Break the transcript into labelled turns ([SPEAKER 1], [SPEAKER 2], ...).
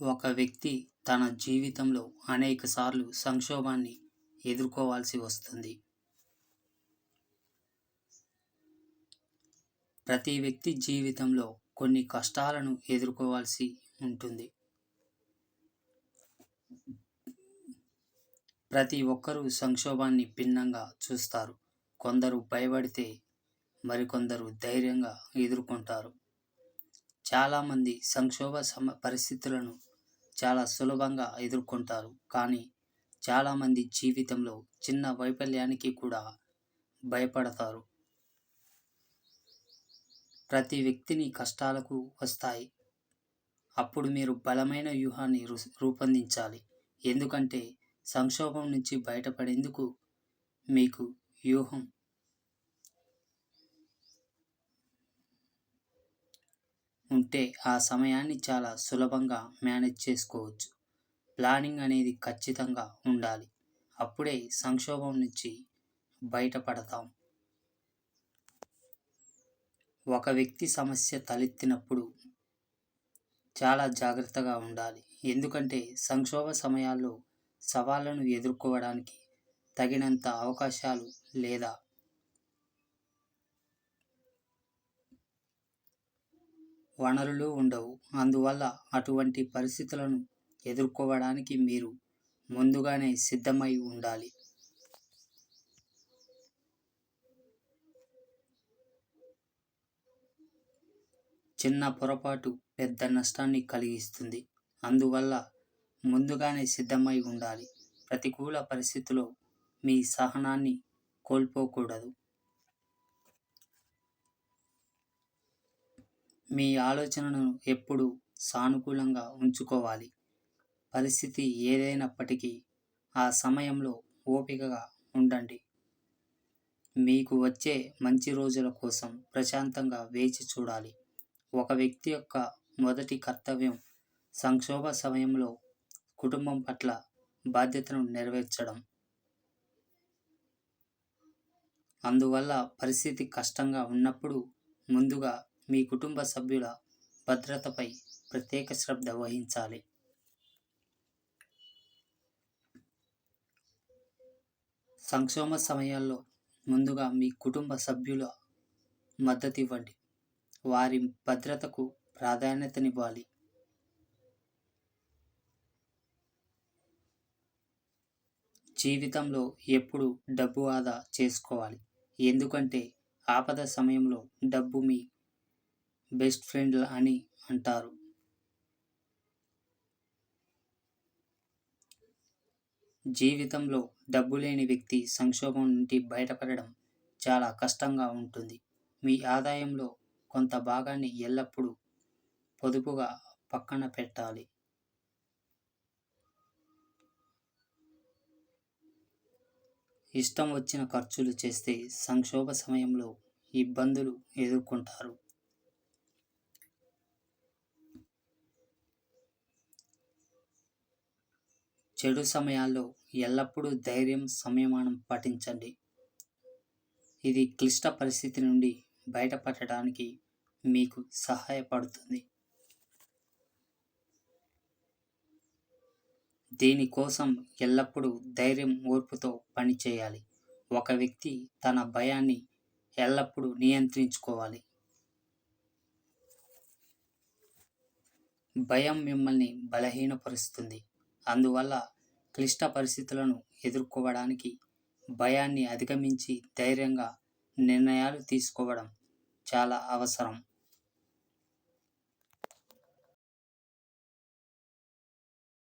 [SPEAKER 1] ఒక వ్యక్తి తన జీవితంలో అనేకసార్లు సంక్షోభాన్ని ఎదుర్కోవాల్సి వస్తుంది. ప్రతి వ్యక్తి జీవితంలో కొన్ని కష్టాలను ఎదుర్కోవాల్సి ఉంటుంది. ప్రతి ఒక్కరూ సంక్షోభాన్ని భిన్నంగా చూస్తారు. కొందరు భయపడితే మరికొందరు ధైర్యంగా ఎదుర్కొంటారు. చాలామంది సంక్షోభ సమ పరిస్థితులను చాలా సులభంగా ఎదుర్కొంటారు. కానీ చాలామంది జీవితంలో చిన్న వైఫల్యానికి కూడా భయపడతారు. ప్రతి వ్యక్తిని కష్టాలకు వస్తాయి. అప్పుడు మీరు బలమైన వ్యూహాన్ని రూపొందించాలి. ఎందుకంటే సంక్షోభం నుంచి బయటపడేందుకు మీకు వ్యూహం ఉంటే ఆ సమయాన్ని చాలా సులభంగా మేనేజ్ చేసుకోవచ్చు. ప్లానింగ్ అనేది ఖచ్చితంగా ఉండాలి. అప్పుడే సంక్షోభం నుంచి బయటపడతాం. ఒక వ్యక్తి సమస్య తలెత్తినప్పుడు చాలా జాగ్రత్తగా ఉండాలి. ఎందుకంటే సంక్షోభ సమయాల్లో సవాళ్ళను ఎదుర్కోవడానికి తగినంత అవకాశాలు లేదా వనరులు ఉండవు. అందువల్ల అటువంటి పరిస్థితులను ఎదుర్కోవడానికి మీరు ముందుగానే సిద్ధమై ఉండాలి. చిన్న పొరపాటు పెద్ద నష్టాన్ని కలిగిస్తుంది. అందువల్ల ముందుగానే సిద్ధమై ఉండాలి. ప్రతికూల పరిస్థితిలో మీ సహనాన్ని కోల్పోకూడదు. మీ ఆలోచనను ఎప్పుడూ సానుకూలంగా ఉంచుకోవాలి. పరిస్థితి ఏదైనప్పటికీ ఆ సమయంలో ఓపికగా ఉండండి. మీకు వచ్చే మంచి రోజుల కోసం ప్రశాంతంగా వేచి చూడాలి. ఒక వ్యక్తి యొక్క మొదటి కర్తవ్యం సంక్షోభ సమయంలో కుటుంబం పట్ల బాధ్యతను నెరవేర్చడం. అందువల్ల పరిస్థితి కష్టంగా ఉన్నప్పుడు ముందుగా మీ కుటుంబ సభ్యుల భద్రతపై ప్రత్యేక శ్రద్ధ వహించాలి. సంక్షోభ సమయాల్లో ముందుగా మీ కుటుంబ సభ్యుల మద్దతు ఇవ్వండి వారి భద్రతకు ప్రాధాన్యతనివ్వాలి. జీవితంలో ఎప్పుడు డబ్బు ఆదా చేసుకోవాలి. ఎందుకంటే ఆపద సమయంలో డబ్బు మీ బెస్ట్ ఫ్రెండ్ అని అంటారు. జీవితంలో డబ్బు లేని వ్యక్తి సంక్షోభం నుండి బయటపడడం చాలా కష్టంగా ఉంటుంది. మీ ఆదాయంలో కొంత భాగాన్ని ఎల్లప్పుడూ పొదుపుగా పక్కన పెట్టాలి. ఇష్టం వచ్చిన ఖర్చులు చేస్తే సంక్షోభ సమయంలో ఇబ్బందులు ఎదుర్కొంటారు. చెడు సమయాల్లో ఎల్లప్పుడూ ధైర్యం సంయమనం పాటించండి. ఇది క్లిష్ట పరిస్థితి నుండి బయటపడటానికి మీకు సహాయపడుతుంది. దీనికోసం ఎల్లప్పుడూ ధైర్యం ఓర్పుతో పనిచేయాలి ఒక వ్యక్తి తన భయాన్ని ఎల్లప్పుడూ నియంత్రించుకోవాలి. భయం మిమ్మల్ని బలహీనపరుస్తుంది. అందువల్ల క్లిష్ట పరిస్థితులను ఎదుర్కోవడానికి భయాన్ని అధిగమించి ధైర్యంగా నిర్ణయాలు తీసుకోవడం చాలా అవసరం.